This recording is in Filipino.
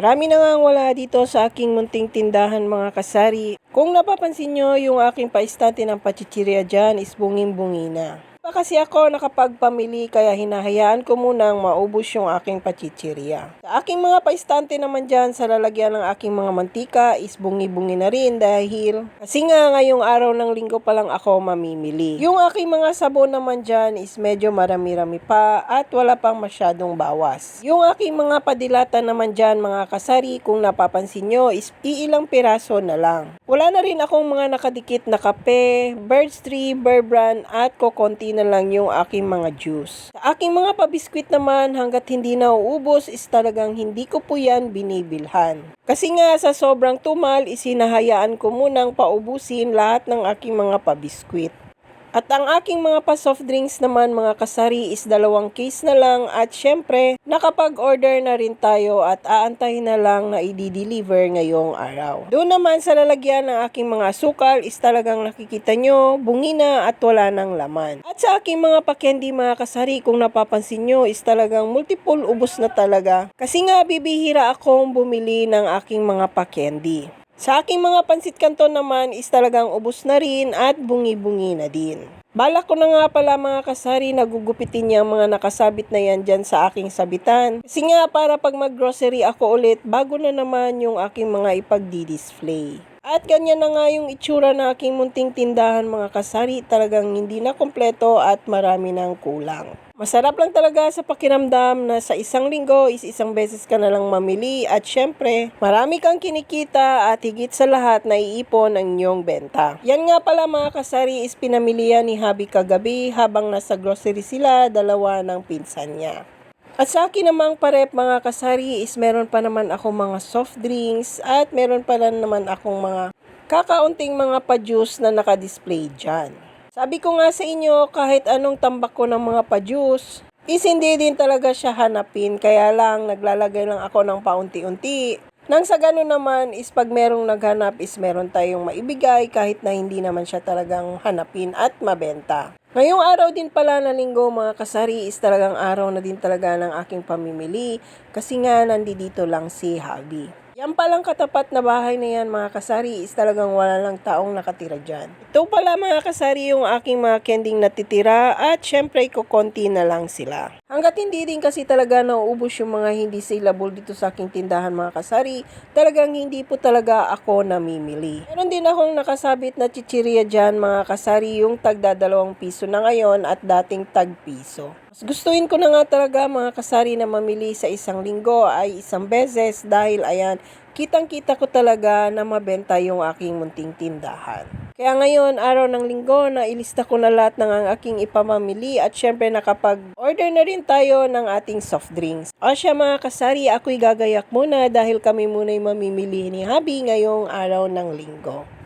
Marami na nga ang wala dito sa aking munting tindahan mga kasari. Kung napapansin nyo, yung aking paistante ng pachichirya dyan is bunging-bungi na. Pa kasi ako nakapagpamili kaya hinahayaan ko munang maubos yung aking pachichirya. Sa aking mga paistante naman dyan sa lalagyan ng aking mga mantika is bungi-bungi na rin dahil kasi nga ngayong araw ng linggo pa lang ako mamimili. Yung aking mga sabon naman dyan is medyo marami-rami pa at wala pang masyadong bawas. Yung aking mga padilatan naman dyan mga kasari kung napapansin nyo is iilang piraso na lang. Wala na rin akong mga nakadikit na kape, Bird's Tree, Bear Brand at kokonti na lang yung aking mga juice. Sa aking mga pabiskwit naman hanggat hindi nauubos is talagang hindi ko po yan binibilhan. Kasi nga sa sobrang tumal isinahayaan ko munang paubusin lahat ng aking mga pabiskwit. At ang aking mga pa-soft drinks naman mga kasari is dalawang case na lang at syempre nakapag-order na rin tayo at aantayin na lang na i-deliver ngayong araw. Doon naman sa lalagyan ng aking mga sukal is talagang nakikita nyo bungi at wala ng laman. At sa aking mga pa-candy mga kasari kung napapansin nyo is talagang multiple ubos na talaga. Kasi nga bibihira akong bumili ng aking mga pa-candy. Sa aking mga pansit kanton naman is talagang ubos na rin at bungi-bungi na din. Balak ko na nga pala mga kasari na gugupitin niya ang mga nakasabit na yan dyan sa aking sabitan. Kasi nga para pag mag-grocery ako ulit, bago na naman yung aking mga ipagdi-display. At ganyan na nga yung itsura ng aking munting tindahan mga kasari, talagang hindi na kompleto at marami ng kulang. Masarap lang talaga sa pakiramdam na sa isang linggo is isang beses ka na lang mamili at syempre marami kang kinikita at higit sa lahat na iipon ang iyong benta. Yan nga pala mga kasari is pinamilihan ni Habi kagabi habang nasa grocery sila dalawa ng pinsan niya. At sa akin namang parep mga kasari is meron pa naman ako mga soft drinks at meron pa rin naman akong mga kakaunting mga pa-juice na nakadisplay dyan. Sabi ko nga sa inyo, kahit anong tambak ko ng mga pa-juice, is hindi din talaga siya hanapin. Kaya lang, naglalagay lang ako ng paunti-unti. Nang sa ganun naman is pag merong naghanap is meron tayong maibigay kahit na hindi naman siya talagang hanapin at mabenta. Ngayong araw din pala na linggo mga kasari is talagang araw na din talaga ng aking pamimili kasi nga nandito lang si Habi. Yan palang katapat na bahay na yan mga kasari is talagang wala lang taong nakatira dyan. Ito pala mga kasari yung aking mga kending natitira at syempre kukonti na lang sila. Hanggat hindi din kasi talaga nauubos yung mga hindi saleable dito sa aking tindahan mga kasari, talagang hindi po talaga ako namimili. Meron din akong nakasabit na chichirya dyan mga kasari yung tagda dalawang piso na ngayon at dating tag piso. Mas gustuin ko na nga talaga mga kasari na mamili sa isang linggo ay isang beses dahil ayan, kitang-kita ko talaga na mabenta yung aking munting tindahan. Kaya ngayon, araw ng linggo, na ilista ko na lahat ng ang aking ipamamili at syempre nakapag-order na rin tayo ng ating soft drinks. O siya mga kasari, ako'y gagayak muna dahil kami muna'y mamimili ni Habi ngayong araw ng linggo.